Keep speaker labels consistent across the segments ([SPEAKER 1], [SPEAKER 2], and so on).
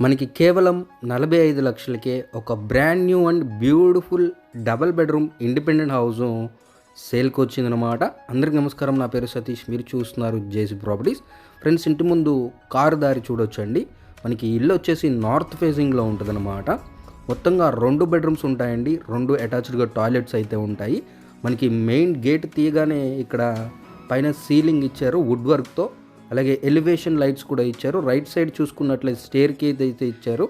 [SPEAKER 1] మనకి కేవలం నలభై ఐదు లక్షలకే ఒక brand new and beautiful double bedroom independent house సేల్కి వచ్చిందనమాట అందరికీ నమస్కారం. నా పేరు సతీష్. మీరు చూస్తున్నారు జేసీ ప్రాపర్టీస్. ఫ్రెండ్స్ ఇంటి ముందు కారు దారి చూడొచ్చండి. మనకి ఇల్లు వచ్చేసి నార్త్ ఫేసింగ్లో ఉంటుందన్నమాట. మొత్తంగా రెండు బెడ్రూమ్స్ ఉంటాయండి. రెండు అటాచ్డ్గా టాయిలెట్స్ అయితే ఉంటాయి. మనకి మెయిన్ గేట్ తీయగానే ఇక్కడ పైన సీలింగ్ ఇచ్చారు వుడ్ వర్క్తో అలాగే ఎలివేషన్ లైట్స్ కూడా ఇచ్చారు. రైట్ సైడ్ చూసుకున్నట్లయితే స్టేర్ కేజ్ అయితే ఇచ్చారు.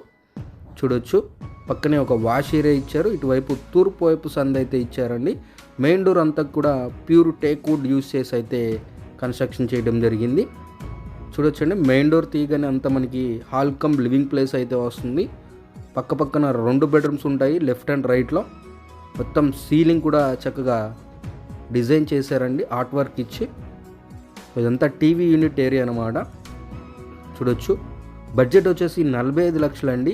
[SPEAKER 1] చూడొచ్చు. పక్కనే ఒక వాష్ ఏరియా ఇచ్చారు. ఇటువైపు తూర్పు వైపు సంద్ అయితే ఇచ్చారండి. మెయిన్ డోర్ అంతా కూడా ప్యూర్ టేక్ వుడ్ యూస్ చేసి అయితే కన్స్ట్రక్షన్ చేయడం జరిగింది. చూడొచ్చండి. మెయిన్ డోర్ తీయగానే అంతా మనకి హాల్ కమ్ లివింగ్ ప్లేస్ అయితే వస్తుంది. పక్క పక్కన రెండు బెడ్రూమ్స్ ఉంటాయి లెఫ్ట్ అండ్ రైట్లో మొత్తం సీలింగ్ కూడా చక్కగా డిజైన్ చేశారండి. ఆర్ట్ వర్క్ ఇచ్చి. ఇదంతా టీవీ యూనిట్ ఏరియా అనమాట చూడొచ్చు. బడ్జెట్ వచ్చేసి నలభై ఐదు లక్షలు అండి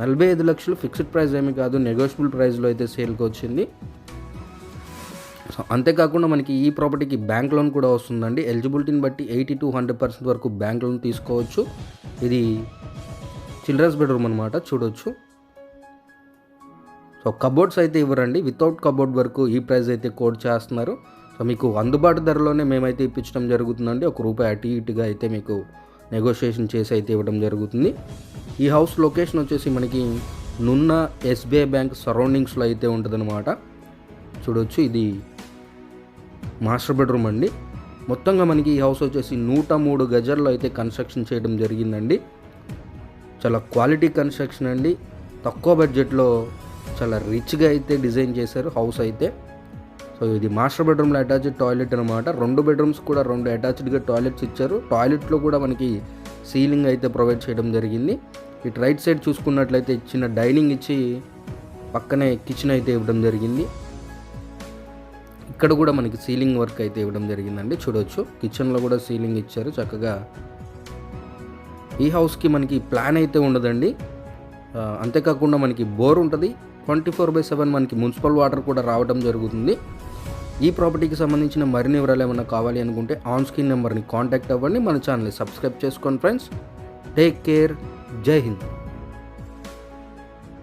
[SPEAKER 1] నలభై ఐదు లక్షలు ఫిక్స్డ్ ప్రైస్ ఏమీ కాదు నెగోషియబుల్ ప్రైస్లో అయితే సేల్కి వచ్చింది. సో అంతేకాకుండా మనకి ఈ ప్రాపర్టీకి బ్యాంక్ లోన్ కూడా వస్తుందండి. ఎలిజిబిలిటీని బట్టి ఎయిటీ టు హండ్రెడ్ పర్సెంట్ వరకు బ్యాంక్ లోన్ తీసుకోవచ్చు. ఇది చిల్డ్రన్స్ బెడ్రూమ్ అనమాట చూడొచ్చు. సో కబోర్డ్స్ అయితే ఇవ్వరండి. వితౌట్ కబోర్డ్ వరకు ఈ ప్రైస్ అయితే కోడ్ చేస్తున్నారు. సో మీకు అందుబాటు ధరలోనే మేమైతే ఇప్పించడం జరుగుతుందండి. ఒక రూపాయి అటు ఇటుగా అయితే మీకు నెగోషియేషన్ చేసి అయితే ఇవ్వడం జరుగుతుంది. ఈ హౌస్ లొకేషన్ వచ్చేసి మనకి నున్న ఎస్బీఐ బ్యాంక్ సరౌండింగ్స్లో అయితే ఉంటుందన్నమాట. చూడొచ్చు ఇది మాస్టర్ బెడ్రూమ్ అండి. మొత్తంగా మనకి ఈ హౌస్ వచ్చేసి నూట మూడు గజల్లో అయితే కన్స్ట్రక్షన్ చేయడం జరిగిందండి. చాలా క్వాలిటీ కన్స్ట్రక్షన్ అండి. తక్కువ బడ్జెట్లో చాలా రిచ్గా అయితే డిజైన్ చేశారు హౌస్ అయితే. సో ఇది మాస్టర్ బెడ్రూమ్లో అటాచ్డ్ టాయిలెట్ అనమాట రెండు బెడ్రూమ్స్ కూడా రెండు అటాచ్డ్గా టాయిలెట్స్ ఇచ్చారు. టాయిలెట్లో కూడా మనకి సీలింగ్ అయితే ప్రొవైడ్ చేయడం జరిగింది. ఇటు రైట్ సైడ్ చూసుకున్నట్లయితే చిన్న డైనింగ్ ఇచ్చి పక్కనే కిచెన్ అయితే ఇవ్వడం జరిగింది. ఇక్కడ కూడా మనకి సీలింగ్ వర్క్ అయితే ఇవ్వడం జరిగిందండి. చూడొచ్చు. కిచెన్లో కూడా సీలింగ్ ఇచ్చారు. చక్కగా ఈ హౌస్కి మనకి ప్లాన్ అయితే ఉండదండి. అంతేకాకుండా మనకి బోర్ ఉంటుంది. ట్వంటీ ఫోర్ బై సెవెన్ మనకి మున్సిపల్ వాటర్ కూడా రావడం జరుగుతుంది. ఈ ప్రాపర్టీకి సంబంధించిన మరిన్ని వివరాలు ఏమైనా కావాలి అనుకుంటే ఆన్ స్క్రీన్ నెంబర్ని కాంటాక్ట్ అవ్వండి. మన ఛానల్ని సబ్స్క్రైబ్ చేసుకోండి ఫ్రెండ్స్ టేక్ కేర్ జై హింద్.